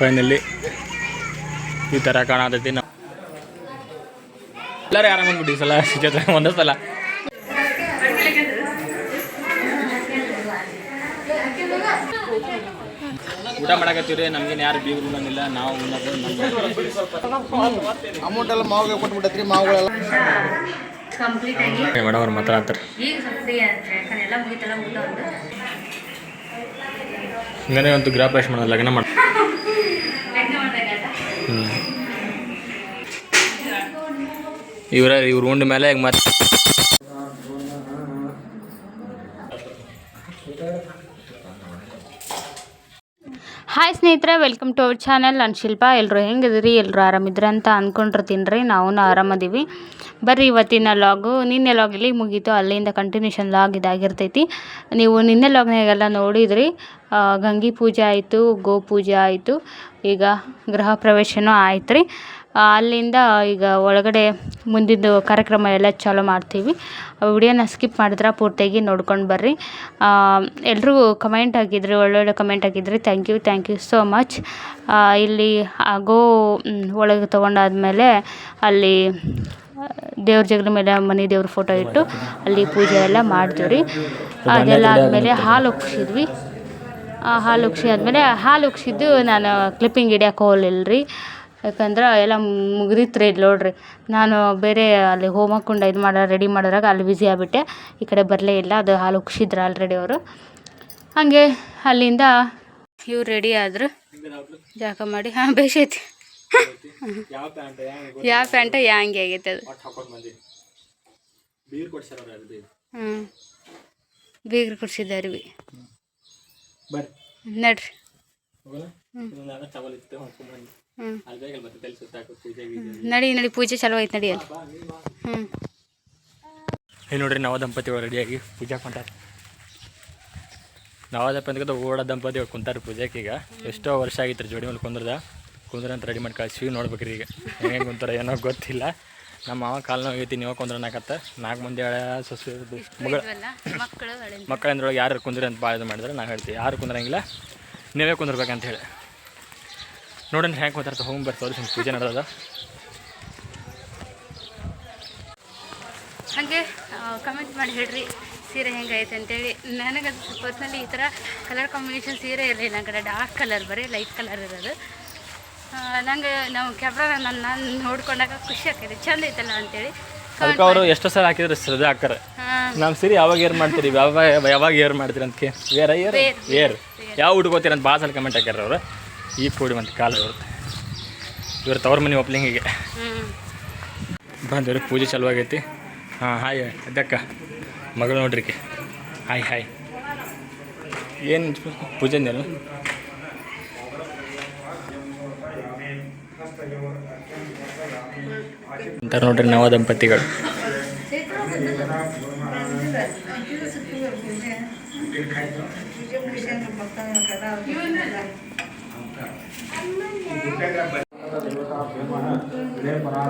Finally ಈ ಥರ ಕಾಣತೈತಿ ನಾವು ಎಲ್ಲರೂ ಆರಾಮ ಬಂದ್ಬಿಟ್ಟು ಈ ಸಲ? ಜೊತೆ ಒಂದೇ ಸಲ. ಊಟ ಮಾಡಕತ್ತೀವ್ರಿ ನಮ್ಗೇನು ಯಾರು ಬೀಗರು ಬಂದಿಲ್ಲ ನಾವು ಉಣ್ಣೋದು ನಮ್ಮ ಅಮೌಂಟ್ ಎಲ್ಲ ಮಾವಿಗೆ ಕೊಟ್ಬಿಟ್ಟತ್ರಿ ಮಾವುಗಳೆಲ್ಲ. ಕಂಪ್ಲೀಟ್ ಆಗಿ ಮೇಡಮ್ ಅವ್ರು ಮಾತಾಡ್ತಾರೆ ಊಟ ಒಂದು. ಗೃಹ ಪ್ರವೇಶ ಮಾಡೋದು ಲಗ್ನ ಮಾಡಿ ಲಗ್ನ ಮಾಡಿದಾಗ ಹ್ಞೂ ಇವ್ರ ಇವ್ರು ಉಂಡ ಮೇಲೆ ಈಗ ಮತ್ತೆ ಹಾಯ್ ಸ್ನೇಹಿತರೆ ವೆಲ್ಕಮ್ ಟು ಅವರ್ ಚಾನಲ್ ನಾನು ಶಿಲ್ಪ. ಎಲ್ಲರೂ ಹೆಂಗಿದ್ರಿ ಎಲ್ಲರೂ ಆರಾಮಿದ್ರೆ ಅಂತ ಅಂದ್ಕೊಂಡಿರ್ತೀನಿ ರೀ. ನಾವು ಆರಾಮದೀವಿ. ಬರ್ರಿ ಇವತ್ತಿನ ಲಾಗು ನಿನ್ನೆ ಲಾಗ್ ಇಲ್ಲಿ ಮುಗೀತು ಅಲ್ಲಿಂದ ಕಂಟಿನ್ಯೂಷನ್ ಲಾಗ್ ಇದಾಗಿರ್ತೈತಿ. ನೀವು ನಿನ್ನೆ ಲಾಗ್ನಾಗೆಲ್ಲ ನೋಡಿದ್ರಿ. ಗಂಗಿ ಪೂಜೆ ಆಯಿತು, ಗೋ ಪೂಜೆ ಆಯಿತು. ಈಗ ಗೃಹ ಪ್ರವೇಶನೂ ಆಯ್ತು ರೀ ಅಲ್ಲಿಂದ ಈಗ ಒಳಗಡೆ ಮುಂದಿದ್ದು ಕಾರ್ಯಕ್ರಮ ಎಲ್ಲ ಚಾಲೂ ಮಾಡ್ತೀವಿ. ವಿಡಿಯೋನ ಸ್ಕಿಪ್ ಮಾಡಿದ್ರೆ ಪೂರ್ತಿಯಾಗಿ ನೋಡ್ಕೊಂಡು ಬರ್ರಿ. ಎಲ್ಲರೂ ಕಮೆಂಟ್ ಹಾಕಿದ್ರಿ, ಒಳ್ಳೊಳ್ಳೆ ಕಮೆಂಟ್ ಹಾಕಿದ್ರಿ thank you thank you so much ಇಲ್ಲಿ ಆಗೋ ಒಳಗೆ ತೊಗೊಂಡಾದ್ಮೇಲೆ ಅಲ್ಲಿ ದೇವ್ರ ಜಗಲ ಮೇಲೆ ಮನೆ ದೇವ್ರ ಫೋಟೋ ಇಟ್ಟು ಅಲ್ಲಿ ಪೂಜೆ ಎಲ್ಲ ಮಾಡ್ತೀವಿ ರೀ ಅದೆಲ್ಲ ಆದಮೇಲೆ ಹಾಲು ಒಗ್ಸಿದ್ವಿ. ಹಾಲು ಉಗ್ಸಿ ಆದಮೇಲೆ ಹಾಲು ಉಗ್ಸಿದ್ದು ನಾನು ಕ್ಲಿಪ್ಪಿಂಗ್ ಹಿಡಿಯೋಕೆ ಹೋಗಲಿಲ್ಲ ರೀ ಯಾಕಂದ್ರೆ ಎಲ್ಲ ಮುಗ್ದಿತ್ತು ರೀ ಇಲ್ಲಿ ನೋಡ್ರಿ. ನಾನು ಬೇರೆ ಅಲ್ಲಿ ಹೋಮ್ ಹಾಕ್ಕೊಂಡು ಇದು ಮಾಡೋ ರೆಡಿ ಮಾಡೋದ್ರಾಗ ಅಲ್ಲಿ ಬ್ಯುಸಿ ಆಗಿಬಿಟ್ಟೆ. ಈ ಕಡೆ ಬರಲೇ ಇಲ್ಲ ಅದು ಹಾಲು ಉಗ್ಸಿದ್ರು ಆಲ್ರೆಡಿ ಅವರು. ಹಾಗೆ ಅಲ್ಲಿಂದ ಇವ್ರು ರೆಡಿ ಆದರು. ಜಾಕ ಮಾಡಿ ಹಾಂ ಬೇಸೈತಿ ಯಾವ ಪ್ಯಾಂಟ್ ಯಾ ಹಂಗೆ ಆಗೈತೆ ಅದು. ಹ್ಞೂ ಬೀಗ್ರು ಕೊಡ್ಸಿದ್ದಾರೆ ಬಿ. ನಡ್ರಿ. ಹ್ಞೂ ನಡಿ ನಡಿ ಪೂಜೆ ಚಲೋ ಐತೆ ನಡಿ ಅಲ್ಲಿ. ಹ್ಞೂ ನೋಡ್ರಿ ನವ ದಂಪತಿಗಳು ರೆಡಿಯಾಗಿ ಪೂಜಾ ಕೊಂಟಾರ ನವ ದಂಪತಿ ಓಡ ದಂಪತಿಗಳು ಕುಂತಾರೆ ಪೂಜೆಗೆ ಈಗ ಎಷ್ಟೋ ವರ್ಷ ಆಗಿತ್ತು ರೀ ಜೋಡಿ ಮೇಲೆ ಕುಂದ್ರದ. ಕುಂದ್ರ ಅಂತ ರೆಡಿ ಮಾಡಿ ಕಳ್ಸಿವಿ ನೋಡ್ಬೇಕ್ರಿ ಈಗ. ಹೆಂಗೆ ಕುಂತಾರ ಏನೋ ಗೊತ್ತಿಲ್ಲ. ನಮ್ಮ ಮಾವ ಕಾಲು ನೋವು ನೀವು ಕುಂದ್ರ ನಾಕತ್ತ ನಾಲ್ಕು ಮಂದಿ ಹಳೆ ಸೊಸೆ ಮಗಳ ಮಕ್ಕಳು ಮಕ್ಕಳಂದ್ರೊಳಗೆ ಯಾರು ಕುಂದ್ರಿ ಅಂತ ಭಾಳ ಇದು ಮಾಡಿದ್ರೆ ನಾವು ಹೇಳ್ತೀವಿ ಯಾರು ಕುಂದ್ರಂಗಿಲ್ಲ ನೀವೇ ಕುಂದ್ರಬೇಕಂತ ಹೇಳಿ. ನೋಡೋಣ ಹೆಂಗೆ ಕುಂತಾರ ಹೋಗಿ ಬರ್ತಾವ್ರಿ ಹಿಂಗೆ ಪೂಜೆ ನಡೆದ ಹಾಗೆ ಕಮೆಂಟ್ ಮಾಡಿ ಹೇಳ್ರಿ ಸೀರೆ ಹೆಂಗೈತೆ ಅಂತೇಳಿ. ನನಗೆ ಪರ್ಸ್ನಲಿ ಈ ಥರ ಕಲರ್ ಕಾಂಬಿನೇಷನ್ ಸೀರೆ ಇರಲಿಲ್ಲ ನನ್ನ ಕಡೆ ಡಾರ್ಕ್ ಕಲರ್ ಬರೀ ಲೈಟ್ ಕಲರ್ ಇರೋದು. ನಂಗೆ ನಾವು ಕ್ಯಾಮ್ರಾ ನನ್ನ ನಾನು ನೋಡ್ಕೊಂಡಾಗ ಖುಷಿ ಆಗ್ತದೆ ಚಂದ ಐತಲ್ಲ ಅಂತೇಳಿ. ಅದಕ್ಕೆ ಅವರು ಎಷ್ಟೋ ಸಲ ಹಾಕಿದ್ರೆ ಶ್ರದ್ಧೆ ಹಾಕ್ತಾರೆ. ನಮ್ಮ ಸೀರೆ ಯಾವಾಗ ಏರ್ ಮಾಡ್ತೀರಿ ಯಾವಾಗ ಯಾವಾಗ ಏರ್ ಮಾಡ್ತೀರಿ ಅಂತ ವೇರ ಏರ್ ವೇರ್, ಏರ್ ಯಾವ ಹುಡುಗೋತೀರ ಅಂತ ಭಾಳ ಸಲ ಕಮೆಂಟ್ ಹಾಕ್ಯಾರ ಅವರು. ಈಗ ಕೂಡಿ ಮತ್ತೆ ಕಾಲ ಇರುತ್ತೆ ಇವ್ರ ತವ್ರ ಮನೆ ಓಪ್ಲಿಂಗಿಗೆ ಹ್ಞೂ ಬಂದವ್ರಿ ಪೂಜೆ ಚಲುವಾಗೈತಿ. ಹಾಂ ಹಾಯ್ ಅದಕ್ಕ ಮಗಳು ನೋಡ್ರಿಕೆ. ಹಾಯ್ ಹಾಯ್ ಏನು ಪೂಜೆ ಅಂದೇನು ಅಂತಾರೆ ನೋಡ್ರಿ ನವ ದಂಪತಿಗಳು.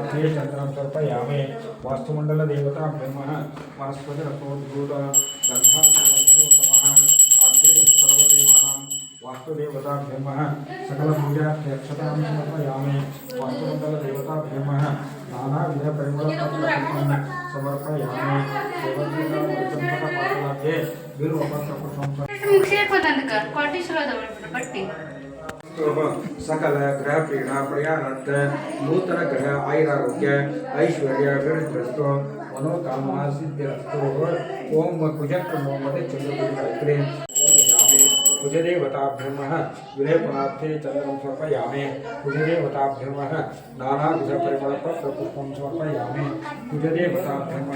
पराधे चंद्रम सर्पयामे वास्तुमंडल देवता ब्रह्म वास्पति रथोद्भूत गंधा सर्वतमः अग्रे सर्वदेवानां वास्तुदेवता ब्रह्म सकल पूजा अक्षतां समर्पयामि वास्तुमंडल देवता ब्रह्म नानाविध परिमल समर्पयामि देवदेवता पादलाभ्ये बिल्वपत्र पुष्पं ಮುಗಿಸಿ ಸಕಲ ಗ್ರಹ ಪೀಡ ಪ್ರಯಾಣಂತ ನೂತನ ಗ್ರಹ ಆಯುರಾರೋಗ್ಯ ಐಶ್ವರ್ಯ ಅಭಿವೃದ್ಧಿರಸ್ತು ಮನೋಕಾಮ ಸಿದ್ಧಿರಸ್ತು ಓಂ ಕುಜಕ್ರ ಮತೆ ಚಂದ್ರಪುರಿ ಕುಜದೇವತಾಭ್ಯಮ ವಿಲೇಪನಾರ್ಥೆ ಚಂದ್ರಂ ಸಮರ್ಪಯಾಮಿ ಕುಜದೇವತಾಭ್ಯಮ ನಾನಾವಿಧ ಪರಿಮಳಪತ್ರ ಪುಷ್ಪಂ ಸಮರ್ಪಯಾಮಿ ಕುಜದೇವತಾಭ್ಯಮ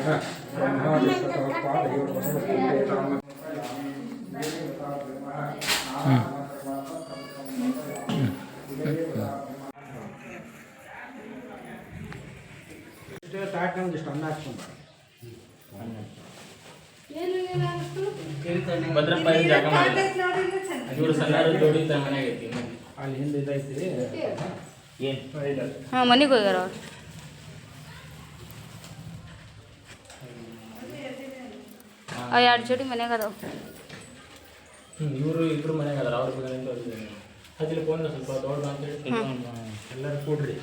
ಬ್ರಹ್ಮಾದಿಷ್ಟತಃ ಪಾದಯೋರ್ವಸವಸ್ತುತೇತಾಂ ತಾಟ್ನ ಒಂದಿಷ್ಟು ಅನ್ನ ಹಾಕ್ಕೊಂಡು ಭದ್ರಪ್ಪ ಜಾಗ ಇವರು ಸಣ್ಣ ಜೋಡಿ ಮನೆಯಾಗ ಐತಿ ಅಲ್ಲಿ ಹಿಂದೆ ಇದೈತಿ ಏನು? ಹಾಂ ಮನೆಗೆ ಹೋಗ್ಯಾರ ಅವ್ರು. ಆ ಎರಡು ಜೋಡಿ ಮನ್ಯಾಗ ಅದಾವ. ಹ್ಞೂ ಇವರು ಇಬ್ರು ಮನೆಯಾಗ ಅದಾರ. ಅವ್ರ ಬಗ್ಗೆ ಫೋನ್ ಸ್ವಲ್ಪ ದೊಡ್ಡ ಅಂತೇಳಿ ಎಲ್ಲರೂ ಕೂಡ್ರಿ.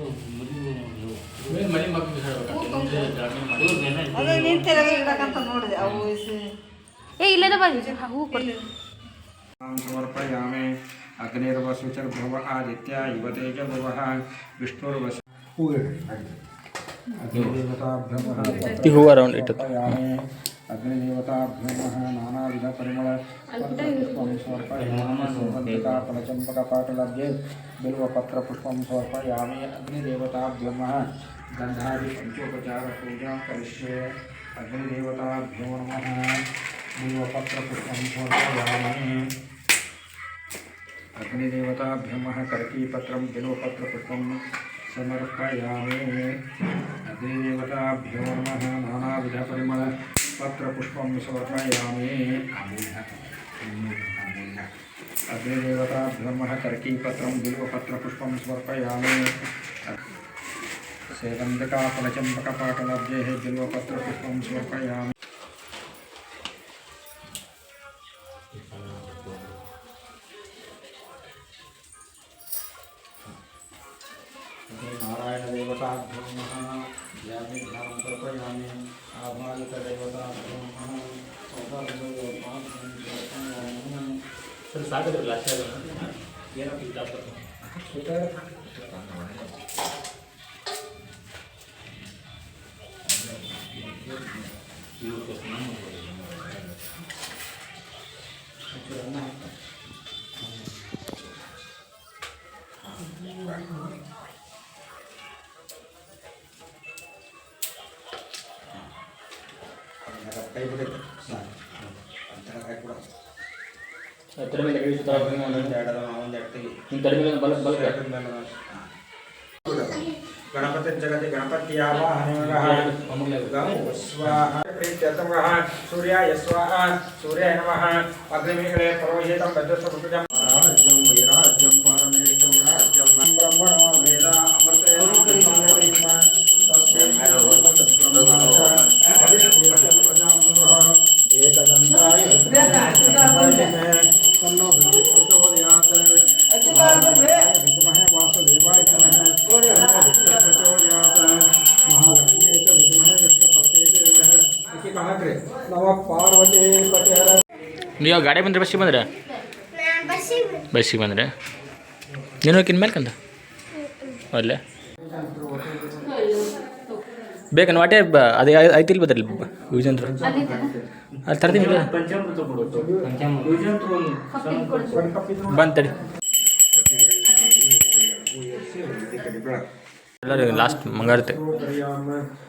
ಒಮ್ಮಕ್ಕೆ ಮನೆ ಮಕ್ಕಳು ಏ ಇಲ್ಲದ ಬಾಜು ಹೂ ಕೊಡಿ ಸಮರ್ಪಯಾಮಿ ಅಗ್ನಿರ್ವಸುಚರ್ಭವ ಆದಿತ್ಯ ಇವ ತೇಜ ಭುವಃ ವಿಷ್ಣುರ್ವಸ ಅಗ್ನಿದೇವತಾಭ್ಯಮಃ ಈ ಹೂವು ರೌಂಡ್ अग्निदेवताभ्युमनाधपरमलपुष्पर्पयचंपकटल्ये बिल्वपत्रपुष्पम समर्पयाम अग्निदेवताभ्युम गंधादी पंचोपचार पूजा करिष्ये अग्निदेवताभ्यो नम बिल्वपत्रपुष्पम समर्पयाम कर्कीपत्र बिल्वपत्रपुष्पम समर्पयाम अग्निदेवताभ्यो नम नानाधपरमल पत्रपुष्पं समर्पयामि अग्निदेवताभ्यमः कर्कीपत्रं बिल्वपत्रपुष्पं समर्पयामि। सेवन्दिकाफलचम्पकपाटलब्धेः बिल्वपत्रपुष्पं समर्पयामि। ಸರ್ ಸಾಕಿದ್ರಲ್ಲ ಅಷ್ಟೇ ಏನಪ್ಪ ಇದ್ದಾಪ ಕೈ ತೆಗಿ ನಿನ್ನ ತೆರೆ ಮೇಲೆ ಬಲ ಬಲ ಗಣಪತಿ ಜಗತಿ ಗಣಪತಿ ಗಂ ನೀವು ಗಾಡಿ ಬಂದ್ರೆ ಬಸ್ಸಿಗೆ ಬಂದ್ರೆ? ಬಸ್ಸಿಗೆ ಬಂದ್ರೆ. ನೀನು ಹೋಗಿನ ಮೇಲೆ ಕಂದ ಅಲ್ಲೇ. ಬೇಕನ್ ವಾಟೆ ಅದೇ ಐತಿಲ್ ಬದ್ರಲ್ಲಿ ಯೂಜಂತ್ರ ಅಲ್ಲಿ ತರ್ತೀನಿ ಬಂದು ತಡಿ. ಎಲ್ಲರೂ ಲಾಸ್ಟ್ ಮಂಗಾರತೆ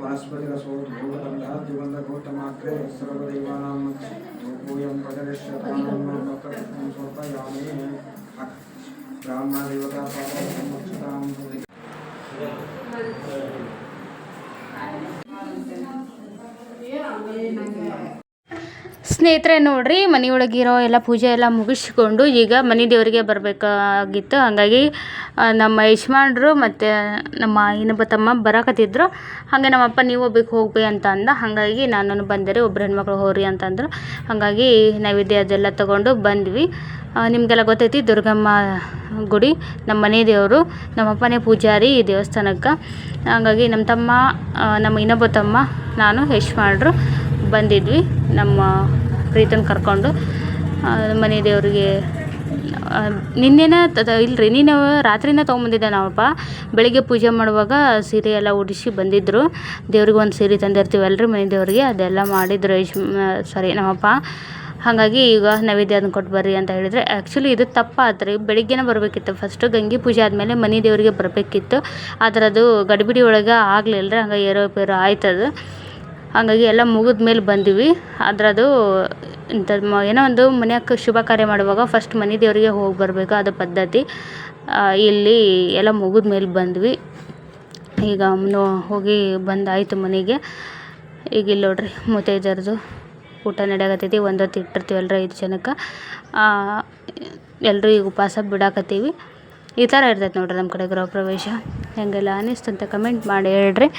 वनस्पतिरसोद्भूतबन्धाद्युगन्धगौतमात्रे सर्वदैवानां धूपोऽयं प्रदर्श्यतां भक्तपुष्पं समर्पयामि ब्राह्मणदेवता पादं ಸ್ನೇಹಿತರೆ, ನೋಡ್ರಿ, ಮನೆಯೊಳಗಿರೋ ಎಲ್ಲ ಪೂಜೆ ಎಲ್ಲ ಮುಗಿಸ್ಕೊಂಡು ಈಗ ಮನೆ ದೇವರಿಗೆ ಬರಬೇಕಾಗಿತ್ತು. ಹಾಗಾಗಿ ನಮ್ಮ ಯಜಮಾನ್ರು ಮತ್ತು ನಮ್ಮ ಇನ್ನೊಬ್ಬ ತಮ್ಮ ಬರಕತ್ತಿದ್ರು. ಹಾಗೆ ನಮ್ಮಪ್ಪ, ನೀವು ಒಬ್ಬಕ್ಕೆ ಹೋಗ್ಬೇ ಅಂತ ಅಂದ. ಹಾಗಾಗಿ ನಾನು ಬಂದರೆ ರೀ ಒಬ್ರು ಹೆಣ್ಮಕ್ಳು ಹೋಗ್ರಿ ಅಂತಂದ್ರು ಹಾಗಾಗಿ ನೈವೇದ್ಯ ಅದೆಲ್ಲ ತೊಗೊಂಡು ಬಂದ್ವಿ. ನಿಮಗೆಲ್ಲ ಗೊತ್ತೈತಿ, ದುರ್ಗಮ್ಮ ಗುಡಿ, ನಮ್ಮ ಮನೆ ದೇವರು, ನಮ್ಮಪ್ಪನೇ ಪೂಜಾರಿ ಈ ದೇವಸ್ಥಾನಕ್ಕೆ. ಹಾಗಾಗಿ ನಮ್ಮ ತಮ್ಮ ನಮ್ಮ ಇನ್ನೊಬ್ಬ ತಮ್ಮ, ನಾನು, ಯಜಮಾನ್ರು ಬಂದಿದ್ವಿ. ನಮ್ಮ ಪ್ರೀತನ ಕರ್ಕೊಂಡು ಮನೆ ದೇವರಿಗೆ ನಿನ್ನೆನೇ ಇಲ್ರಿ ನೀನು ರಾತ್ರಿನೇ ತೊಗೊಂಬಂದಿದ್ದೆ ನಾವಪ್ಪ. ಬೆಳಿಗ್ಗೆ ಪೂಜೆ ಮಾಡುವಾಗ ಸೀರೆ ಎಲ್ಲ ಉಡಿಸಿ ಬಂದಿದ್ದರು ದೇವ್ರಿಗೆ ಒಂದು ಸೀರೆ ತಂದಿರ್ತೀವಲ್ರಿ ಮನೆ ದೇವ್ರಿಗೆ. ಅದೆಲ್ಲ ಮಾಡಿದ್ರು ಯಶ್ ಸಾರಿ ನಮ್ಮಪ್ಪ ಹಾಗಾಗಿ ಈಗ ನೈವೇದ್ಯ ಅದನ್ನ ಕೊಟ್ಟು ಬರ್ರಿ ಅಂತ ಹೇಳಿದರೆ ಆ್ಯಕ್ಚುಲಿ ಇದು ತಪ್ಪು ರೀ ಬೆಳಿಗ್ಗೆನೇ ಬರಬೇಕಿತ್ತು. ಫಸ್ಟು ಗಂಗೆ ಪೂಜೆ ಆದಮೇಲೆ ಮನೆ ದೇವರಿಗೆ ಬರಬೇಕಿತ್ತು. ಆದರೆ ಅದು ಗಡಿಬಿಡಿ ಒಳಗೆ ಆಗಲಿಲ್ಲ ರೀ ಹಂಗೆ ಏರೋಪೇರೋ ಆಯ್ತದು. ಹಾಗಾಗಿ ಎಲ್ಲ ಮುಗಿದ ಮೇಲೆ ಬಂದ್ವಿ. ಆದ್ರೆ ಅದು ಇಂಥದ್ದು ಮ, ಏನೋ ಒಂದು ಮನ್ಯಾಗ ಶುಭ ಕಾರ್ಯ ಮಾಡುವಾಗ ಫಸ್ಟ್ ಮನೆ ದೇವರಿಗೆ ಹೋಗಿ ಬರಬೇಕು ಅದು ಪದ್ಧತಿ. ಇಲ್ಲಿ ಎಲ್ಲ ಮುಗಿದ ಮೇಲೆ ಬಂದ್ವಿ. ಈಗ ನೋ ಹೋಗಿ ಬಂದಾಯಿತು ಮನೆಗೆ. ಈಗ ಇಲ್ಲಿ ನೋಡ್ರಿ ಮುತ್ತೈದೆಯರ್ದು ಊಟ ನಡೆಯಕತ್ತೈತಿ, ಒಂದೊತ್ತು ಇಟ್ಟಿರ್ತೀವಿ ಎಲ್ಲರೂ ಐದು ಜನಕ್ಕೆ. ಎಲ್ಲರೂ ಈಗ ಉಪವಾಸ ಬಿಡಾಕತ್ತೀವಿ. ಈ ಥರ ಇರ್ತೈತೆ ನೋಡ್ರಿ ನಮ್ಮ ಕಡೆ ಗೃಹ ಪ್ರವೇಶ. ಹೆಂಗೆಲ್ಲ ಅಂತ ಕಮೆಂಟ್ ಮಾಡಿ ಹೇಳ್ರಿ.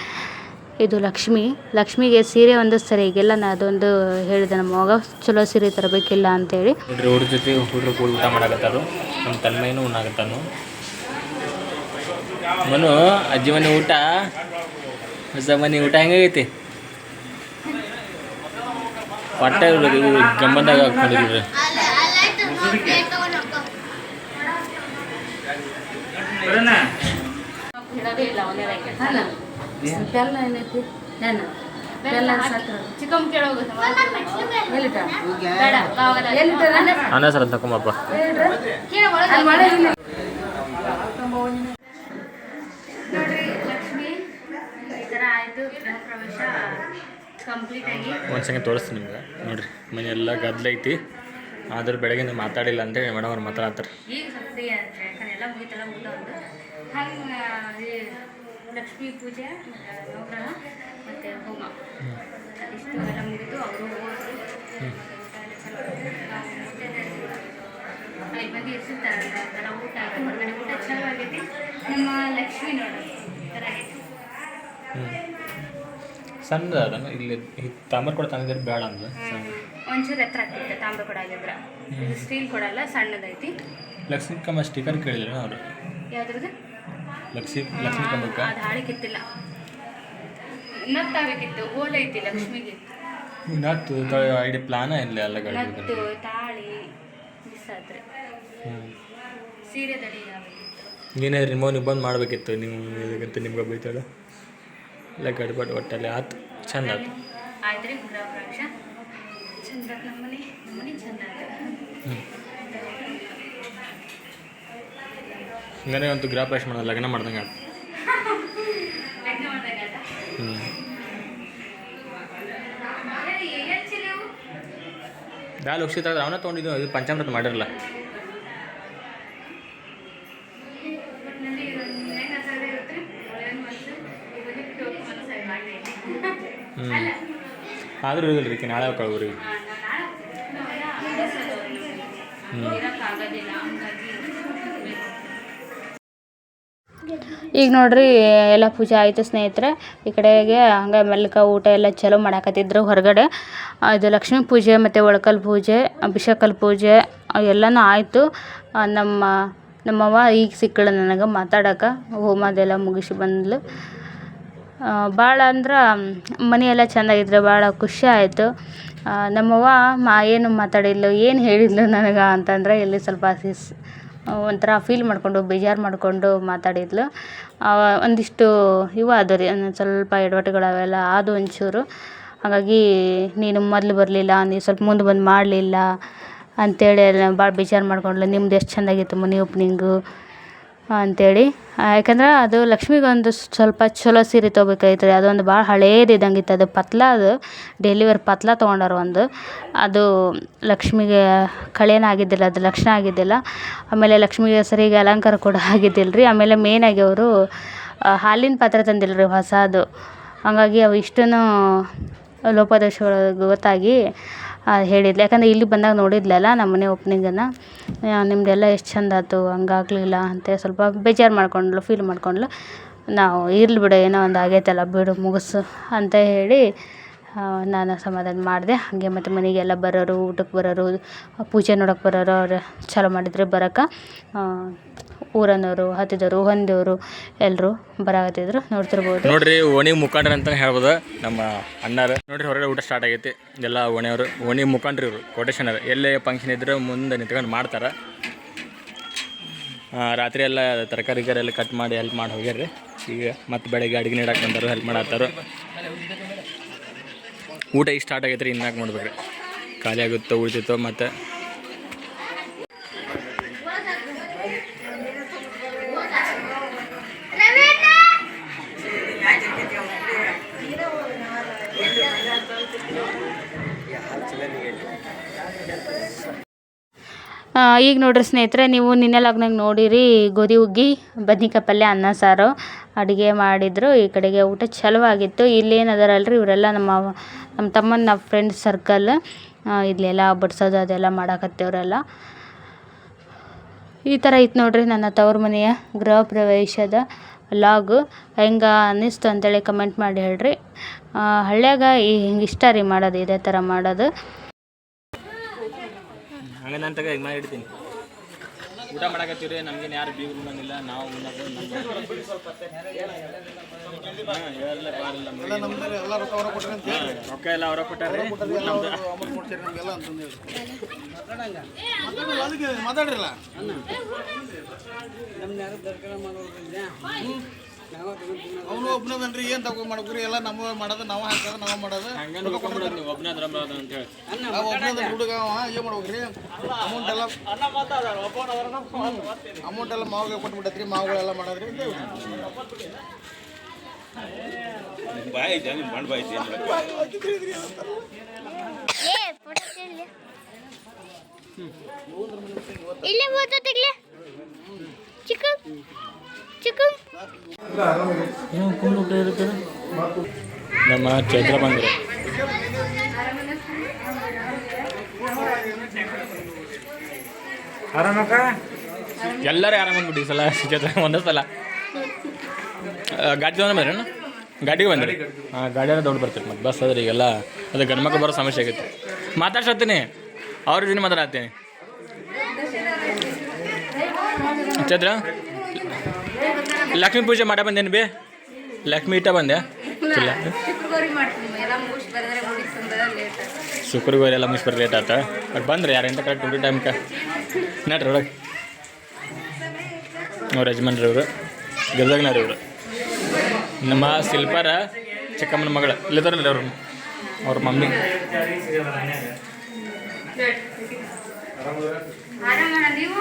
ಇದು ಲಕ್ಷ್ಮಿ ಲಕ್ಷ್ಮಿಗೆ ಸೀರೆ ಒಂದು ಈಗೆಲ್ಲ ನಾ ಅದೊಂದು ಹೇಳಿದೆ ನಮ್ಮ ಮಗ ಚಲೋ ಸೀರೆ ತರಬೇಕಿಲ್ಲ ಅಂತೇಳಿ ಹುಡುಗ್ರ ಹುಡುಗ ಜೊತೆ ಹುಡುಗರು ಕೂಡ ಊಟ ಮಾಡಾಕತ್ತಾರು ನಮ್ಮ ತನ್ಮಯ್ಯನೂ ಉಣ್ಣಾಕತ್ತಾನು ಮನು ಅಜ್ಜಿ ಮನೆ ಊಟ ಹೊಸ ಮನೆ ಊಟ ಹೆಂಗಾಗೈತಿ ಹೊಟ್ಟೆ ಗಮ್ಮದಾಗ ಹಾಕೊಂಡಿದ್ರಿ ಚಿಕನ್ ತಕೊಂಬಪ್ಪ ನೋಡ್ರಿ ಲಕ್ಷ್ಮಿ ಈ ಥರ ಆಯಿತು. ಕಂಪ್ಲೀಟ್ ಆಗಿ. ಒಂದು ಸಂಗತಿ ತೋರಿಸ್ತೀನಿ ನಿಮ್ಗೆ. ನೋಡ್ರಿ ಮನೆ ಎಲ್ಲ ಗದ್ದಲೈತಿ. ಆದ್ರೆ ಬೆಳಗ್ಗೆ ಮಾತಾಡಿಲ್ಲ ಅಂತೇಳಿ ಮೇಡಮ್ ಅವ್ರು ಮಾತಾಡ್ತಾರೆ ಈಗ ಸ್ವಲ್ಪ ಫ್ರೀ ಆದ್ರೆ ಯಾಕಂದ್ರೆ ಎಲ್ಲ ಮುಗಿತೆಲ್ಲ ಮುಗ್ದು ಒಂದು ಹಂಗೆ ಲಕ್ಷ್ಮೀ ಪೂಜೆ ನವಗ್ರಹ ಮತ್ತು ಹೋಮ. ಇಷ್ಟು ಎಲ್ಲ ಮುಗಿದು ಅವರು ಹೋದ್ರು ಐದು ಮಂದಿ ಇರ್ಸಿರ್ತಾರಲ್ಲ ಅದೆಲ್ಲ ಊಟ ಹೊರಗಡೆ ಊಟ ಚೆನ್ನಾಗೈತಿ ನಮ್ಮ ಲಕ್ಷ್ಮಿ ನೋಡ್ರಿ ಈ ಥರ ಆಗೈತಿ ಸಣ್ಣ ಅದನ್ನ ಇಲ್ಲಿ ತಾಮ್ರ ಕೂಡ ತಂದಿದ್ರೆ ಬೇಡ ಅಂದ್ರೆ ಒಂಚೂರು ಎತ್ತರ ಆಗ್ತಿತ್ತು ತಾಮ್ರ ಕೂಡ ಆಗಿದ್ರೆ ಇದು ಸ್ಟೀಲ್ ಕೊಡಲ್ಲ ಸಣ್ಣದೈತಿ. ಲಕ್ಷ್ಮಿ ಕಮ್ಮ ಸ್ಟಿಕರ್ ಕೇಳಿದ್ರು ಅವರು? ಯಾವ್ದ್ರದ್ದು? ಲಕ್ಷ್ಮಿ ಲಕ್ಷ್ಮಿ ಕಂಬಕ್ಕ? ಅದು ಹಾಳಿ ಕಿತ್ತಿಲ್ಲ ನತ್ತಾಗಬೇಕಿತ್ತು ಹೋಲ್ ಐತಿ ಲಕ್ಷ್ಮಿಗೆ. ನತ್ತು ಐಡಿ ಪ್ಲಾನ ಇಲ್ಲ ಎಲ್ಲ ನತ್ತು ತಾಳಿ ಮಿಸ್ ಆದ್ರೆ. ಸೀರೆ ದಡಿ ಏನಾದ್ರೂ ನಿಮ್ಮ ನೀವು ಬಂದು ಮಾಡಬೇಕಿತ್ತು ನೀವು ಇದಕ್ಕಂತ ನಿಮ್ಗೆ ಬೈತಾಳೆ? ಎಲ್ಲ ಗಡ್ಬಡ್ ಒಟ್ಟಲ್ಲಿ ಆತು ಚಂದ ಆತು. ಆಯ್ತ್ರಿ ಗೃಹ ಪ್ರವೇಶ ಚಂದ ನಮ್ಮನೆ ನಮ್ಮನೆ ಚಂದ ಆಯ್ತು ಹಂಗಾರೆ ಅಂತೂ ಗೃಹ ಪ್ರವೇಶ ಮಾಡೋದು ಲಗ್ನ ಮಾಡ್ದಂಗೆ ಮಾಡ್ದಾಗ ಹ್ಞೂ ದಾಲ್ ಉಕ್ಷಿತ ಅವನ ತೊಗೊಂಡಿದ್ದು ಇದು ಪಂಚಾಮೃತ ಮಾಡಿರಲ್ಲ. ಹ್ಞೂ ಆದರೂ ಇರಲಿಲ್ಲ ರೀ ನಾಳೆ ಕಳ್ಬ್ರಿ ಇರೋಕ್ಕಾಗೋದಿಲ್ಲ ಈಗ ನೋಡ್ರಿ, ಎಲ್ಲ ಪೂಜೆ ಆಯಿತು ಸ್ನೇಹಿತರೆ. ಈ ಕಡೆಗೆ ಹಂಗೆ ಮೆಲ್ಕ ಊಟ ಎಲ್ಲ ಚಲೋ ಮಾಡಾಕತ್ತಿದ್ರು ಹೊರಗಡೆ. ಅದು ಲಕ್ಷ್ಮೀ ಪೂಜೆ ಮತ್ತು ಒಳಕಲ್ ಪೂಜೆ, ಅಭಿಷೇಕಲ್ ಪೂಜೆ ಎಲ್ಲನೂ ಆಯಿತು. ನಮ್ಮ, ನಮ್ಮವ್ವ ಈಗ ಸಿಕ್ಕಳು ನನಗೆ ಮಾತಾಡೋಕೆ. ಹೋಮದೆಲ್ಲ ಮುಗಿಸಿ ಬಂದ್ಲು. ಭಾಳ ಅಂದ್ರೆ ಮನೆಯೆಲ್ಲ ಚೆಂದಾಗಿದ್ರೆ ಭಾಳ ಖುಷಿ ಆಯಿತು. ನಮ್ಮವ್ವ, ಮಾ, ಏನು ಮಾತಾಡಿದ್ಲು? ಏನು ಹೇಳಿದ್ಲು ನನಗೆ? ಅಂತಂದ್ರೆ ಇಲ್ಲಿ ಸ್ವಲ್ಪ ಸಿಸ್, ಒಂಥರ ಫೀಲ್ ಮಾಡಿಕೊಂಡು, ಬೇಜಾರು ಮಾಡಿಕೊಂಡು ಮಾತಾಡಿದ್ಲು. ಒಂದಿಷ್ಟು ಇವು ಅದ ರೀ ಒಂದೊಂದು ಸ್ವಲ್ಪ ಎಡವಟ್ಟುಗಳು ಅವೆಲ್ಲ ಆದವು ಒಂಚೂರು. ಹಾಗಾಗಿ ನೀನು ಮೊದ್ಲು ಬರಲಿಲ್ಲ ನೀನು ಸ್ವಲ್ಪ ಮುಂದೆ ಬಂದು ಮಾಡಲಿಲ್ಲ ಅಂತೇಳಿ ಭಾಳ ಬೇಜಾರು ಮಾಡ್ಕೊಂಡ್ಳು ನಿಮ್ದು ಎಷ್ಟು ಚೆಂದಾಗಿತ್ತು ಮನೆ ಓಪ್ನಿಂಗು ಅಂಥೇಳಿ ಯಾಕಂದ್ರೆ ಅದು ಲಕ್ಷ್ಮಿಗೆ ಒಂದು ಸ್ವಲ್ಪ ಚಲೋ ಸೀರೆ ತೊಗೋಬೇಕಾಗಿತ್ತು ಅದೊಂದು ಭಾಳ ಹಳೇದು ಇದ್ದಂಗಿತ್ತು. ಅದು ಪತ್ಲ ಅದು. ಡೆಲಿವರಿ ವೇರ್ ಪತ್ಲ ತೊಗೊಂಡಾರ ಒಂದು. ಅದು ಲಕ್ಷ್ಮಿಗೆ ಕಳೆನ ಆಗಿದ್ದಿಲ್ಲ, ಅದು ಲಕ್ಷಣ ಆಗಿದ್ದಿಲ್ಲ. ಆಮೇಲೆ ಲಕ್ಷ್ಮಿಗೆ ಸರಿಗೆ ಅಲಂಕಾರ ಕೂಡ ಆಗಿದ್ದಿಲ್ಲ ರೀ ಆಮೇಲೆ ಮೇನಾಗಿ ಅವರು ಹಾಲಿನ ಪಾತ್ರೆ ತಂದಿಲ್ಲ ರೀ ಹೊಸದು. ಹಾಗಾಗಿ ಅವು ಇಷ್ಟೂ ಲೋಪದೋಷಗಳು ಗೊತ್ತಾಗಿ ಹೇಳಿದ್ಲು. ಯಾಕಂದ್ರೆ ಇಲ್ಲಿ ಬಂದಾಗ ನೋಡಿದ್ಲಲ್ಲ ನಮ್ಮ ಮನೆ ಓಪ್ನಿಂಗನ್ನು ನಿಮ್ಮದೆಲ್ಲ ಎಷ್ಟು ಚಂದ ಆಯ್ತು, ಹಂಗಾಗ್ಲಿಲ್ಲ ಅಂತ ಸ್ವಲ್ಪ ಬೇಜಾರು ಮಾಡ್ಕೊಂಡ್ಲು ಫೀಲ್ ಮಾಡ್ಕೊಂಡ್ಳು ನಾವು ಇರ್ಲಿ ಬಿಡು, ಏನೋ ಒಂದು ಆಗೈತಲ್ಲ, ಬಿಡು, ಮುಗಿಸು ಅಂತ ಹೇಳಿ ನಾನು ಸಮಾಧಾನ ಮಾಡಿದೆ. ಹಾಗೆ ಮತ್ತು ಮನೆಗೆಲ್ಲ ಬರೋರು, ಊಟಕ್ಕೆ ಬರೋರು, ಪೂಜೆ ನೋಡೋಕೆ ಬರೋರು, ಅವ್ರು ಚಾಲೂ ಮಾಡಿದರು ಬರೋಕೆ ಊರನ್ನೋರು ಹತ್ತಿದವರು ಹೊಂದಿವರು ಎಲ್ಲರೂ ಬರಾಕತ್ತಿದ್ರು, ನೋಡ್ತಿರ್ಬೋದು. ನೋಡ್ರಿ, ಓಣಿ ಮುಖಂಡ್ರ ಅಂತ ಹೇಳ್ಬೋದು. ನಮ್ಮ ಅಣ್ಣಾರ. ನೋಡ್ರಿ, ಹೊರಗಡೆ ಊಟ ಸ್ಟಾರ್ಟ್ ಆಗೈತಿ. ಎಲ್ಲ ಓಣಿಯವರು, ಓಣಿ ಮುಖಂಡ್ರಿ ಇವರು ಕೋಟೇಶನ್ ಎಲ್ಲೇ ಫಂಕ್ಷನ್ ಇದ್ರೆ ಮುಂದೆ ನಿಂತ್ಕೊಂಡು ಮಾಡ್ತಾರೆ. ರಾತ್ರಿ ಎಲ್ಲ ತರಕಾರಿ ಎಲ್ಲ ಕಟ್ ಮಾಡಿ ಹೆಲ್ಪ್ ಮಾಡಿ ಹೋಗ್ಯಾರ್ರಿ. ಈಗ ಮತ್ತೆ ಬೆಳಿಗ್ಗೆ ಅಡುಗೆ ನೀಡಕ್ಕೆ ಬಂದರು ಹೆಲ್ಪ್ ಮಾಡತ್ತಾರು ಊಟ ಈಗ ಸ್ಟಾರ್ಟ್ ಆಗೈತೆ ರೀ ಇನ್ನಾಕ ನೋಡ್ಬೇಕ್ರಿ ಖಾಲಿ ಆಗುತ್ತೋ, ಉಳಿತೈತೋ, ಮತ್ತು ಈಗ ನೋಡ್ರಿ ಸ್ನೇಹಿತರೆ, ನೀವು ನಿನ್ನೆ ಲಾಗ್ನಾಗ ನೋಡಿರಿ ಗೋಧಿ ಹುಗ್ಗಿ, ಬದ್ನಿಕಾಯಿ ಪಲ್ಯ, ಅನ್ನ ಸಾರು. ಅಡುಗೆ ಮಾಡಿದ್ರು, ಈ ಕಡೆಗೆ ಊಟ ಚಲೋ ಆಗಿತ್ತು ಇಲ್ಲೇನದಾರಲ್ರಿ, ಇವರೆಲ್ಲ ನಮ್ಮ ನಮ್ಮ ತಮ್ಮನ, ನಮ್ಮ ಫ್ರೆಂಡ್ ಸರ್ಕಲ್ ಇಲ್ಲೆಲ್ಲ ಬಡ್ಸೋದು, ಅದೆಲ್ಲ ಮಾಡಾಕತ್ತೇವ್ರೆಲ್ಲ. ಈ ಥರ ಇತ್ತು ನೋಡ್ರಿ ನನ್ನ ತವ್ರ ಮನೆಯ ಗೃಹ ಪ್ರವೇಶದ ಲಾಗು. ಹೆಂಗೆ ಅನ್ನಿಸ್ತು ಅಂತೇಳಿ ಕಮೆಂಟ್ ಮಾಡಿ ಹೇಳ್ರಿ. ಹಳ್ಳ್ಯಾಗ ಈ ಹಿಂಗೆ ಇಷ್ಟ ರೀ ಮಾಡೋದು, ಇದೇ ಥರ ಮಾಡೋದು. ಹಂಗೆ ನಾನು ತಗ ಈಗ ಮಾಡಿಡ್ತೀನಿ. ಊಟ ಮಾಡಕತ್ತೀವ್ರಿ ನಮ್ಗೇನು ಯಾರು ಬೀಗ ಉಣ್ಣಂಗಿಲ್ಲ ನಾವು ಉಣ್ಣೋದು ರೊಕ್ಕ ಎಲ್ಲ ಅವ್ರ ಕೊಟ್ಟಾರೆ ಮಾತಾಡ್ರಲ್ಲ? ಅವನು ಒಬ್ಬನದನ್ರಿ ಏನು ತಗೋ ಎಲ್ಲ ನಮ್ಮ ಮಾಡೋದು ನಾವು ಹಾಕೋದು ನಾವು ಮಾಡೋದು. ಒಬ್ಬನೇ ಅಂತ ಹೇಳಿ. ಹುಡುಗ ಅವ ಏನು ಮಾಡ್ಬೇಕ್ರಿ? ಅಮೌಂಟ್ ಎಲ್ಲ ಅಮೌಂಟ್ ಎಲ್ಲ ಮಾವಿಗೆ ಕೊಟ್ಬಿಟ್ಟೈತ್ರಿ ಮಾವುಗಳೆಲ್ಲ ಮಾಡೋದ್ರಿ. ಇಲ್ಲೇ ಫೋಟೋ ತೆಗ್ಲೆ ಚಿಕ್ಕ ಚಿಕ್ಕ ನಮ್ಮ ಚೈತ್ರ ಬಂದ್ರೆ ಆರಾಮಕ್ಕ? ಎಲ್ಲರೂ ಆರಾಮ ಬಿಡಿ ಸಲ ಚೈತ್ರ ಒಂದೇ ಸಲ. ಗಾಡಿ ಬಂದ್ರೆ ಬಂದ್ರಿ? ಗಾಡಿಗೆ ಬಂದ್ರಿ ಹಾಂ ಗಾಡಿಯೆಲ್ಲ ದೊಡ್ಡ ಬರ್ತೈತೆ ಮತ್ತೆ ಬಸ್ ಅದ್ರಿ ಈಗೆಲ್ಲ ಅದು ಗಂಡು ಮಕ್ಳು ಬರೋ ಸಮಸ್ಯೆ ಆಗೈತೆ ಮಾತಾಡ್ಸತ್ತೀನಿ. ಅವ್ರ ಜೊತೆ ಮಾತಾಡತ್ತೀನಿ. ಚೈತ್ರ? ಲಕ್ಷ್ಮೀ ಪೂಜೆ ಮಾಡ ಬಂದೇನು ಬಿ? ಲಕ್ಷ್ಮಿ ಇಟ್ಟ ಬಂದೆ. ಇಲ್ಲ. ಶುಕ್ರವಾರಿ ಎಲ್ಲ ಮುಗಿಸ್ಬರ್ ಲೇಟ್ ಆತ ಬಟ್ ಬಂದ್ರೆ ಯಾರು ಎಂತ ಕರೆಕ್ಟ್ ಡ್ಯೂಟಿ ಟೈಮ್ಗೆ ನಡ್ರಿ ಒಳಗೆ. ಅವ್ರ ಯಜಮಾನ್ರಿ ಇವರು. ಗದಗ್ನಾರ ಇವರು. ನಮ್ಮ ಶಿಲ್ಪಾರ ಚಿಕ್ಕಮ್ಮನ ಮಗಳು. ಇಲ್ಲಿದಾರಲ್ಲ ಅವ್ರು? ಅವ್ರ ಮಮ್ಮಿ. ನೀವು?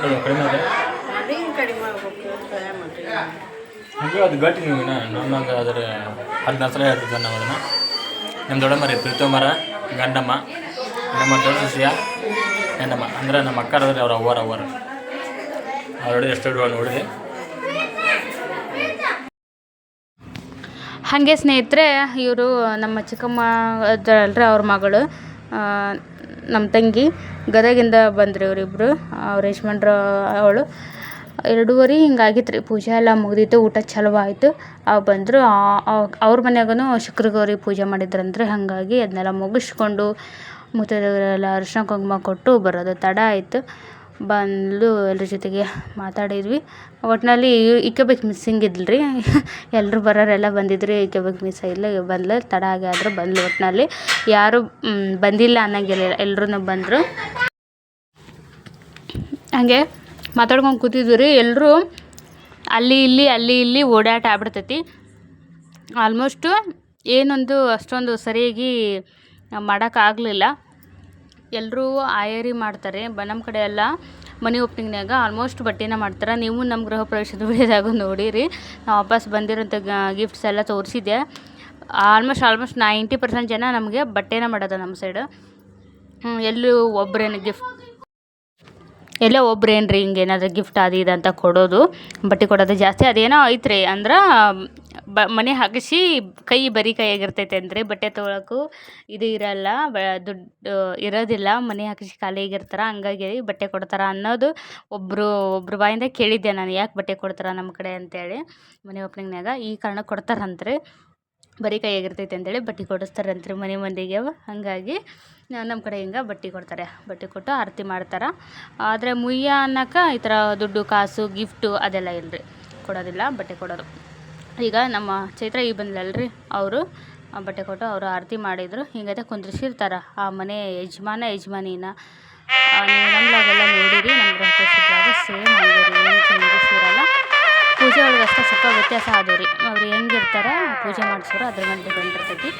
ಕಡಿಮೆ ಅದ ಹಂಗೆ ಅದು ಗಟ್ಟಿ ನೀವು ನಮ್ಮಂಗೆ ಅದರ ಹದಿನಾರು ಸಲ ಹೇಳ್ತಿದ್ದೆ ನಾವು ಅದನ್ನು ನಮ್ಮ ದೊಡ್ಡಮ್ಮರಿ ಪ್ರೀತಮ್ಮರ ಗಂಡಮ್ಮ ನಮ್ಮ ದೊಡ್ಡ ಸಸ್ಯ ಗಂಡಮ್ಮ. ಅಂದ್ರೆ ನಮ್ಮ ಅಕ್ಕರದ್ರೆ ಅವ್ರ ಅವ್ವರ ಅವ್ವರ. ಅವ್ರ ಎಷ್ಟು ನೋಡಿದೆ. ಹಾಗೆ ಸ್ನೇಹಿತರೆ ಇವರು ನಮ್ಮ ಚಿಕ್ಕಮ್ಮ ಅಲ್ರಿ ಅವ್ರ ಮಗಳು. ಆ, ನಮ್ಮ ತಂಗಿ ಗದಗಿಂದ ಬಂದ್ರಿ ಇವರಿಬ್ಬರು ಅವ್ರ ಯಜಮಾನ್ರ ಅವಳು. ಎರಡೂವರೆ ಹಿಂಗಾಗಿತ್ತು ರೀ ಪೂಜೆ ಎಲ್ಲ ಮುಗ್ದಿತ್ತು, ಊಟ ಚಲೋ ಆಯಿತು. ಅವು ಬಂದರು. ಅವ್ರ ಮನ್ಯಾಗೂ ಶುಕ್ರಗೌರಿ ಪೂಜೆ ಮಾಡಿದ್ರಂದ್ರೆ ಹಾಗಾಗಿ ಅದನ್ನೆಲ್ಲ ಮುಗಿಸ್ಕೊಂಡು ಮುತ್ತೈದೆಯವರೆಲ್ಲ ಅರಿಶಿನ ಕುಂಕುಮ ಕೊಟ್ಟು ಬರೋದು ತಡ ಆಯಿತು. ಬಂದು ಎಲ್ಲರ ಜೊತೆಗೆ ಮಾತಾಡಿದ್ವಿ. ಒಟ್ಟಿನಲ್ಲಿ ಇಕ್ಕಬೇಕು ಮಿಸ್ಸಿಂಗ್ ಇದ್ಲ್ರಿ. ಎಲ್ಲರೂ ಬರೋರೆಲ್ಲ ಬಂದಿದ್ರಿ ಇಕ್ಕಬೇಕು ಮಿಸ್ ಇಲ್ಲ ಬಂದ್ಲು, ತಡ ಆಗಿ ಆದ್ರೆ ಬಂದ್ಲು ಒಟ್ಟಿನಲ್ಲಿ ಯಾರು ಬಂದಿಲ್ಲ ಅನ್ನಂಗಿಲ್ಲ ಎಲ್ಲರೂ ಬಂದರು. ಹಾಗೆ ಮಾತಾಡ್ಕೊಂಡು ಕೂತಿದ್ವಿ ರೀ ಎಲ್ಲರೂ ಅಲ್ಲಿ ಇಲ್ಲಿ ಅಲ್ಲಿ ಇಲ್ಲಿ ಓಡಾಟ ಆಗ್ಬಿಡ್ತೈತಿ. ಆಲ್ಮೋಸ್ಟು ಏನೊಂದು ಅಷ್ಟೊಂದು ಸರಿಯಾಗಿ ಮಾಡೋಕ್ಕಾಗಲಿಲ್ಲ. ಎಲ್ಲರೂ ಆಯರಿ ಮಾಡ್ತಾರೆ, ಬ ನಮ್ಮ ಕಡೆ ಎಲ್ಲ ಮನೆ ಓಪ್ನಿಂಗ್ನಾಗ ಆಲ್ಮೋಸ್ಟ್ ಬಟ್ಟೆನ ಮಾಡ್ತಾರೆ. ನೀವು ನಮ್ಮ ಗೃಹ ಪ್ರವೇಶದ ವಿಡಿಯೋದಾಗ ನೋಡಿರಿ. ನಾವು ವಾಪಸ್ ಬಂದಿರೋಂಥ ಗಿಫ್ಟ್ಸ್ ಎಲ್ಲ ತೋರಿಸಿದ್ದೆ. ಆಲ್ಮೋಸ್ಟ್ ಆಲ್ಮೋಸ್ಟ್ ನೈಂಟಿ ಪರ್ಸೆಂಟ್ ಜನ ನಮಗೆ ಬಟ್ಟೆನ ಮಾಡೋದು ನಮ್ಮ ಸೈಡ್. ಎಲ್ಲೂ ಒಬ್ಬರೇನು ಗಿಫ್ಟ್ ಎಲ್ಲೋ ಒಬ್ರು ರೀ ಹಿಂಗೆ ಏನಾದರೂ ಗಿಫ್ಟ್ ಅದು ಇದು ಅಂತ ಕೊಡೋದು, ಬಟ್ಟೆ ಕೊಡೋದು ಜಾಸ್ತಿ. ಅದೇನೋ ಐತ್ರಿ, ಅಂದ್ರೆ, ಬ, ಮನೆ ಹಾಕಿಸಿ ಕೈ ಬರೀ ಕೈಯಾಗಿರ್ತೈತೆ ಅಂದರೆ ಬಟ್ಟೆ ತೊಗೊಳಕ್ಕೂ ಇದು ಇರಲ್ಲ, ಬ ದುಡ್ಡು ಇರೋದಿಲ್ಲ. ಮನೆ ಹಾಕಿಸಿ ಖಾಲಿಯಾಗಿರ್ತಾರೆ ಹಂಗಾಗಿ ಬಟ್ಟೆ ಕೊಡ್ತಾರೆ ಅನ್ನೋದು ಒಬ್ಬರು ಒಬ್ರು ಬಾಯಿಂದ ಕೇಳಿದ್ದೆ ನಾನು, ಯಾಕೆ ಬಟ್ಟೆ ಕೊಡ್ತಾರೆ ನಮ್ಮ ಕಡೆ ಅಂತೇಳಿ ಮನೆ ಓಪನಿಂಗ್ನಾಗ ಈ ಕಾರಣಕ್ಕೆ ಕೊಡ್ತಾರಂತ್ರಿ. ಬರೀ ಕೈಯಾಗಿರ್ತೈತೆ ಅಂತೇಳಿ ಬಟ್ಟೆ ಕೊಡಿಸ್ತಾರಂತ್ರಿ ಮನೆ ಮಂದಿಗೆ ಹಾಗಾಗಿ ನಮ್ಮ ಕಡೆ ಹಿಂಗೆ ಬಟ್ಟೆ ಕೊಡ್ತಾರೆ. ಬಟ್ಟೆ ಕೊಟ್ಟು ಆರತಿ ಮಾಡ್ತಾರೆ. ಆದರೆ ಮುಯ್ಯ ಅನ್ನೋಕೆ ಈ ಥರ ದುಡ್ಡು, ಕಾಸು ಗಿಫ್ಟು ಅದೆಲ್ಲ ಇಲ್ಲರಿ ಕೊಡೋದಿಲ್ಲ, ಬಟ್ಟೆ ಕೊಡೋದು. ಈಗ ನಮ್ಮ ಚೈತ್ರ ಈ ಬಂದ್ಲಲ್ರಿ, ಅವರು ಬಟ್ಟೆ ಕೊಟ್ಟು ಅವರು ಆರತಿ ಮಾಡಿದರು. ಹಿಂಗೈತೆ ಕುಂದ್ರಿಸಿರ್ತಾರೆ. ಆ ಮನೆ ಯಜಮಾನ, ಯಜಮಾನಿನ ನೀವು ನಮ್ಮಲಾಗೆಲ್ಲ ನೋಡಿರಿ ನಮ್ಮ ಗ್ರಹ ಸೇಮ್ ಚೇಂಜಸ್ ಪೂಜೆ ಒಳಗೆ ಅಷ್ಟೇ ಸ್ವಲ್ಪ ವ್ಯತ್ಯಾಸ ಆದವು ರೀ. ಅವ್ರು ಹೆಂಗಿರ್ತಾರೆ, ಪೂಜೆ ಮಾಡಿಸೋರು ಅದ್ರ ಮೇಲೆ ಇರ್ತೈತಿ.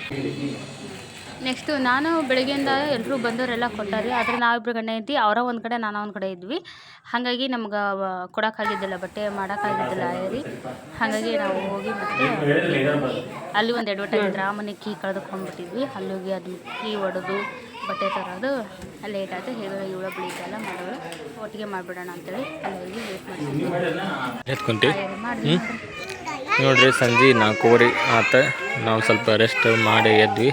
ನೆಕ್ಸ್ಟು ನಾನು ಬೆಳಗ್ಗೆಯಿಂದ ಎಲ್ಲರೂ ಬಂದವರೆಲ್ಲ ಕೊಟ್ಟಾರಿ. ಆದರೆ ನಾವಿಬ್ರು ಗಂಡ ಇದ್ವಿ ಅವರ ಒಂದು ಕಡೆ, ನಾನು ಒಂದು ಕಡೆ ಇದ್ವಿ. ಹಾಗಾಗಿ ನಮ್ಗೆ ಕೊಡೋಕ್ಕಾಗಿದ್ದಿಲ್ಲ ಬಟ್ಟೆ ಮಾಡೋಕ್ಕಾಗಿದ್ದಿಲ್ಲ ರೀ ಹಾಗಾಗಿ ನಾವು ಹೋಗಿ ಮತ್ತೆ ಅಲ್ಲಿ ಒಂದು ಎಡ್ವರ್ಟೈಸ್ ಇದ್ರೆ ಆ ಮನೆ ಕೀ ಕಳೆದುಕೊಂಡ್ಬಿಟ್ಟಿದ್ವಿ. ಅಲ್ಲಿ ಹೋಗಿ ಅದು ಕೀ ಒಡೆದು ಬಟ್ಟೆ ತರೋದು ಲೇಟ್ ಆಯಿತು ಹೇಗೆ ಇವಳ ಬೆಳಿಗ್ಗೆಲ್ಲ ಮಾಡೋದು ಒಟ್ಟಿಗೆ ಮಾಡಿಬಿಡೋಣ ಅಂತೇಳಿ ಅಲ್ಲಿ ವೇಟ್ ಮಾಡ್ತೀವಿ ನೋಡ್ರಿ ಸಂಜೆ ನಾಲ್ಕೂವರೆ ಆತ. ನಾವು ಸ್ವಲ್ಪ ರೆಸ್ಟ್ ಮಾಡಿ ಎದ್ವಿ.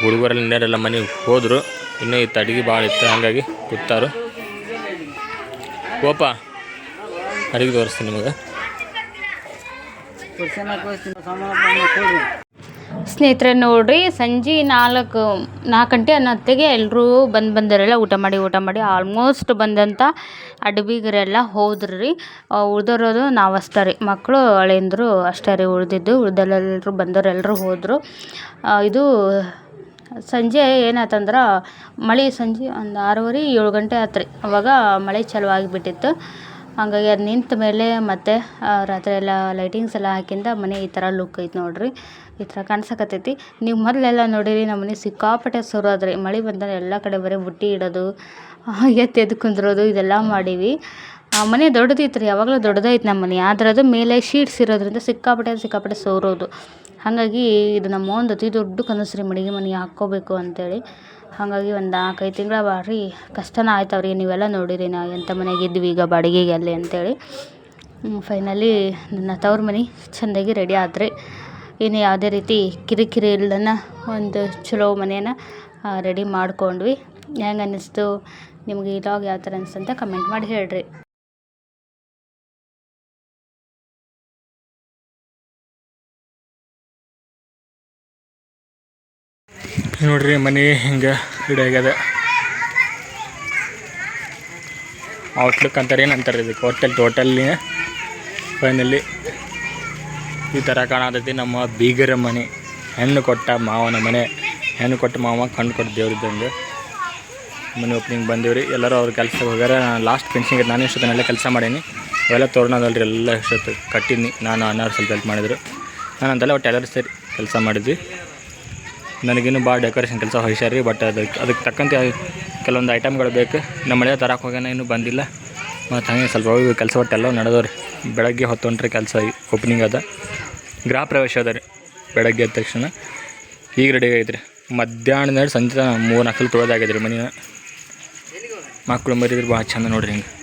ಹುಡುಗರೆಲ್ಲ ಮನೆಗೆ ಹೋದರು. ಇನ್ನೂ ಇತ್ತು ಅಡುಗೆ ಭಾಳ ಇತ್ತು ಹಾಗಾಗಿ ಕೂತಾರು. ಓಪ ಅಡುಗೆ ತೋರಿಸ್ತೀನಿ ನಿಮಗೆ. ಸ್ನೇಹಿತರೆ, ನೋಡಿರಿ, ಸಂಜೆ ನಾಲ್ಕು ನಾಲ್ಕು ಗಂಟೆ ಅನ್ನೊತ್ತಿಗೆ ಎಲ್ಲರೂ ಬಂದು ಬಂದವರೆಲ್ಲ ಊಟ ಮಾಡಿ ಊಟ ಮಾಡಿ, ಆಲ್ಮೋಸ್ಟ್ ಬಂದಂಥ ಅಡ್ಬಿಗರೆಲ್ಲ ಹೋದ್ರಿ ಉಳ್ದಿರೋದು ನಾವು ಅಷ್ಟೇ ರೀ. ಮಕ್ಕಳು ಅಳೆಂದರು ಅಷ್ಟೇ ರೀ ಉಳಿದಿದ್ದು ಉಳ್ದೆಲ್ಲರೂ ಬಂದವ್ರು ಎಲ್ಲರೂ ಹೋದರು. ಇದು ಸಂಜೆ ಏನಾಯ್ತಂದ್ರೆ ಮಳೆ ಸಂಜೆ ಒಂದು ಆರೂವರೆ, ಏಳು ಗಂಟೆ ಆಯ್ತು ರೀ. ಅವಾಗ ಮಳೆ ಚಲೋ ಆಗಿಬಿಟ್ಟಿತ್ತು. ಹಾಗಾಗಿ ಅದು ನಿಂತ ಮೇಲೆ ಮತ್ತೆ ರಾತ್ರಿ ಎಲ್ಲ ಲೈಟಿಂಗ್ಸ್ ಎಲ್ಲ ಹಾಕಿಂದ ಮನೆ ಈ ಥರ ಲುಕ್ ಐತೆ ನೋಡ್ರಿ. ಈ ಥರ ಕಾಣ್ಸಕತ್ತೈತಿ. ನೀವು ಮೊದಲೆಲ್ಲ ನೋಡಿರಿ, ನಮ್ಮ ಮನೆ ಸಿಕ್ಕಾಪಟ್ಟೆ ಸುರೋದ್ರಿ ಮಳೆ ಬಂದಾಗ ಎಲ್ಲ ಕಡೆ ಬರೀ ಬುಟ್ಟಿ ಇಡೋದು ಎತ್ತಿ ಎದ್ದು ಕುಂದ್ರೋದು, ಇದೆಲ್ಲ ಮಾಡೀವಿ. ಆ, ಮನೆ ದೊಡ್ಡದಿತ್ತು ರೀ ಯಾವಾಗಲೂ ದೊಡ್ಡದೈತೆ ನಮ್ಮ ಮನೆ. ಆದ್ರೆ ಅದು ಮೇಲೆ ಶೀಟ್ಸ್ ಇರೋದ್ರಿಂದ ಸಿಕ್ಕಾಪಟ್ಟೆ ಸಿಕ್ಕಾಪಟ್ಟೆ ಸೋರೋದು. ಹಾಗಾಗಿ ಇದು ನಮ್ಮ ಒಂದು ಅತಿ ದೊಡ್ಡ ಕನಸು ರೀ ಮಡಿಗೆ ಮನೆ ಹಾಕ್ಕೋಬೇಕು ಅಂತೇಳಿ. ಹಾಗಾಗಿ ಒಂದು ನಾಲ್ಕೈದು ತಿಂಗಳ ಭಾರಿ ಕಷ್ಟನ ಆಯ್ತವ್ರಿ, ನೀವೆಲ್ಲ ನೋಡಿರಿ ನಾ ಎಂಥ ಮನೆಗೆ ಇದ್ವಿ ಈಗ ಬಾಡಿಗೆಗೆ ಅಲ್ಲಿ ಅಂತೇಳಿ. ಫೈನಲಿ ನನ್ನ ತವ್ರ ಮನೆ ಚೆಂದಾಗಿ ರೆಡಿ ಆದ್ರಿ. ಇನ್ನು ಯಾವುದೇ ರೀತಿ ಕಿರಿಕಿರಿ ಇಲ್ದನ ಒಂದು ಚಲೋ ಮನೆಯನ್ನ ರೆಡಿ ಮಾಡ್ಕೊಂಡ್ವಿ. ಹೆಂಗೆ ಅನ್ನಿಸ್ತು? ನಿಮ್ಗೆ ಈ ಲಾಗ್ ಯಾವ ಥರ ಅನಿಸ್ತು ಅಂತ ಕಮೆಂಟ್ ಮಾಡಿ ಹೇಳ್ರಿ. ನೋಡ್ರಿ, ಮನೆ ಹಿಂಗೆ ರೆಡಿ ಆಗ್ಯದ. ಔಟ್ಲುಕ್ ಅಂತಾರೆ ಏನು ಅಂತಾರೆ ಇದಕ್ಕೆ? ಹೋಟೆಲ್ ಟೋಟಲ್ಲಿ ಫೈನಲ್ಲಿ ಈ ಥರ ಕಾಣತೈತಿ ನಮ್ಮ ಬೀಗರ ಮನೆ. ಹೆಣ್ಣು ಕೊಟ್ಟ ಮಾವನ ಮನೆ. ಹೆಣ್ಣು ಕೊಟ್ಟ ಮಾವ ಕಣ್ಣು ಕೊಟ್ಟ ದೇವ್ರಿದ್ದಂಗೆ ಮನೆ ಓಪನಿಂಗ್ ಬಂದೀವ್ರಿ. ಎಲ್ಲರೂ ಅವ್ರ ಕೆಲಸ ಹೋಗ್ಯಾರ. ನಾನು ಲಾಸ್ಟ್ ಫಿನಿಶಿಂಗ್ ನಾನು ಇಷ್ಟೊತ್ತನೆಲ್ಲ ಕೆಲಸ ಮಾಡೀನಿ. ಅವೆಲ್ಲ ತೋರಣದಲ್ರಿ, ಎಲ್ಲ ಇಷ್ಟೊತ್ತು ಕಟ್ಟಿನಿ ನಾನು ಅಣ್ಣವ್ರು ಸ್ವಲ್ಪ ಹೆಲ್ಪ್ ಮಾಡಿದ್ರು. ನಾನು ಅಂತೆಲ್ಲ ಒಟ್ಟು ಎಲ್ಲರೂ ಸೇರಿ ಕೆಲಸ ಮಾಡಿದ್ವಿ. ನನಗಿನ್ನೂ ಭಾಳ ಡೆಕೋರೇಷನ್ ಕೆಲಸ ಹೊಯ್ಸ್ಯಾರ ರೀ ಬಟ್ ಅದಕ್ಕೆ ಅದಕ್ಕೆ ತಕ್ಕಂತೆ ಕೆಲವೊಂದು ಐಟಮ್ಗಳು ಬೇಕು. ನಮ್ಮ ಮಳೆ ತರಕ್ಕೆ ಹೋಗ್ಯಾನ, ಇನ್ನೂ ಬಂದಿಲ್ಲ. ಮತ್ತು ಹಂಗೆ ಸ್ವಲ್ಪ ಹೋಗಿ ಕೆಲಸ ಒಟ್ಟೆಲ್ಲ ನಡೆದವ್ರಿ. ಬೆಳಗ್ಗೆ ಹೊತ್ತು ಕೆಲಸ ಓಪನಿಂಗ್ ಅದ. ಗೃಹ ಪ್ರವೇಶ ಅದ ರೀ, ಬೆಳಗ್ಗೆ ಎದ್ದ ತಕ್ಷಣ. ಈಗ ರೆಡಿ ಆಗೈತೆ ರೀ ಮಧ್ಯಾಹ್ನದ ಸಂಜೆ ಮೂರು ನಾಲ್ಕು ತೊಳೆದಾಗೈತೆ ರೀ ಮನೆಯ ಮಕ್ಕಳು ಮರಿದ್ರೆ ಭಾಳ ಚಂದ ನೋಡ್ರಿ ಹಿಂಗೆ.